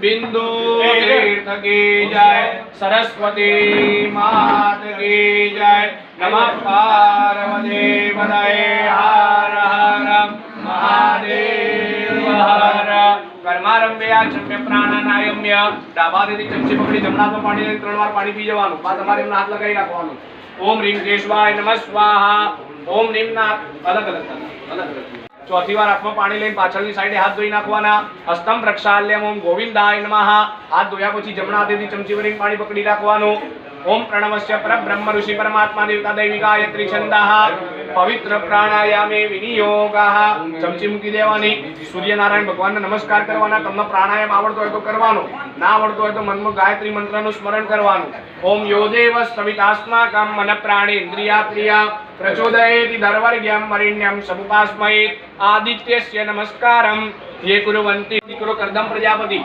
બિંદુ તીર્થ કી જય. સરસ્વતી માત કી જય. નમઃ પાર્વતી પદય હર હર મહાદેવ હર. કર્મારંભ્ય ચમ્ય પ્રાણાનાયમ્ય ડાબાથી ચમચી પકડી જમણા તો પાણી ત્રણ વાર પાણી પી જવાનું. બાદ તમારે એમના હાથ લગાવી રાખવાનું ઓમ રીમ કેશવાય નમઃ સ્વાહા. ઓમ રીમ ના અલગ અલગ અલગ અલગ ચોથી વાર હાથમાં પાણી લઈને પાછળની સાઈડે હાથ ધોઈ નાખવાના. હસ્તમ પ્રક્ષાલ્યમ ઓમ ગોવિંદાય નમઃ. હાથ ધોયા પછી જમણા હાથેથી ચમચી ભરીને પાણી પકડી રાખવાનું ઓમ પ્રણવસ્ય પરબ્રહ્મ ઋષિ પરમાત્મા દેવતા દૈવિકાયત્રી છંદાઃ પવિત્ર પ્રાણાયામે વિનિયોગાઃ ચમચી મૂકી દેવાની. સૂર્યનારાયણ ભગવાનને નમસ્કાર કરવાના. તમને પ્રાણાયામ આવડતો હોય તો કરવાનો. ના આવડતો હોય તો મનમાં ગાયત્રી મંત્રનું સ્મરણ કરવાનું. ઓમ યોદેવ દેવ સવિતાસ્માકમ મન પ્રાણે ઇન્દ્રિયા ક્રિયા પ્રચોદયેતિ દર્વર્ગ્યમ મરિણ્યમ સમુપાસ્મયે આદિત્યસ્ય નમસ્કારમ. ये કુર્વંતી દીકરો કરદમ પ્રજાપતિ.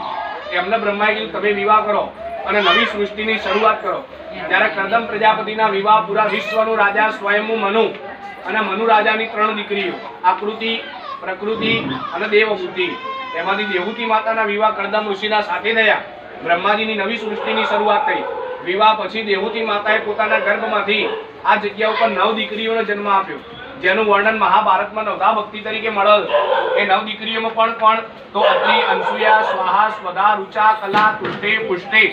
એમને બ્રહ્માએ કીધું, તમે વિવાહ કરો અને નવી સૃષ્ટિની શરૂઆત કરો. જ્યારે કરદમ પ્રજાપતિના વિવાહ પૂરા વિશ્વનો રાજા સ્વયંભૂ મનુ અને મનુ રાજાની ત્રણ દીકરીઓ, આકૃતિ, પ્રકૃતિ અને દેવહૂતિ. એમાંથી દેવહૂતિ માતાના વિવાહ કરદમ ઋષિના સાથે થયા. બ્રહ્માજીની નવી સૃષ્ટિની શરૂઆત થઈ. વિવાહ પછી દેવહૂતિ માતાએ પોતાના ગર્ભમાંથી આ જગ્યા ઉપર નવ દીકરીઓનો જન્મ આપ્યો. જેનું વર્ણન મહાભારતમાં નવધા ભક્તિ તરીકે મળેલ એ નવ દીકરીઓમાં પણ પણ તો અત્રિ અનસુયા, સ્વાહા, સ્વધા, રુચા, કલા, તુષ્ટે, પુષ્ટે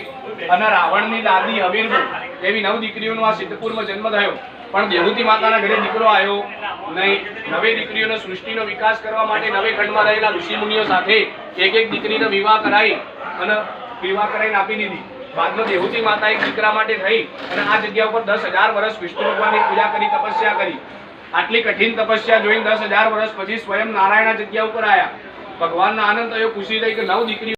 અને રાવણની દાદી અવીરબુ એવી નવ દીકરીઓનો આ સિદ્ધપુરમાં જન્મ થયો. પણ દેહુતી માતાના ઘરે દીકરો આવ્યો નહીં. નવે દીકરીઓનો સૃષ્ટિનો વિકાસ કરવા માટે નવે ખંડમાં રહેલા ઋષિ મુનિઓ સાથે એક એક દીકરીનો વિવાહ કરાવી અને વિવાહ કરાવીને આપી દીધી. બાદમાં દેહુતી માતા એક દીકરા માટે થઈ અને આ જગ્યા ઉપર દસ હજાર વર્ષ વિષ્ણુ ભગવાનની પૂજા કરી, તપસ્યા કરી. આટલી કઠિન તપસ્યા જોઈને દસ હજાર વર્ષ પછી સ્વયં નારાયણ જગ્યા ઉપર આવ્યા ભગવાનના આનંદ થયો ખુશી થઈ કે નવ દીકરી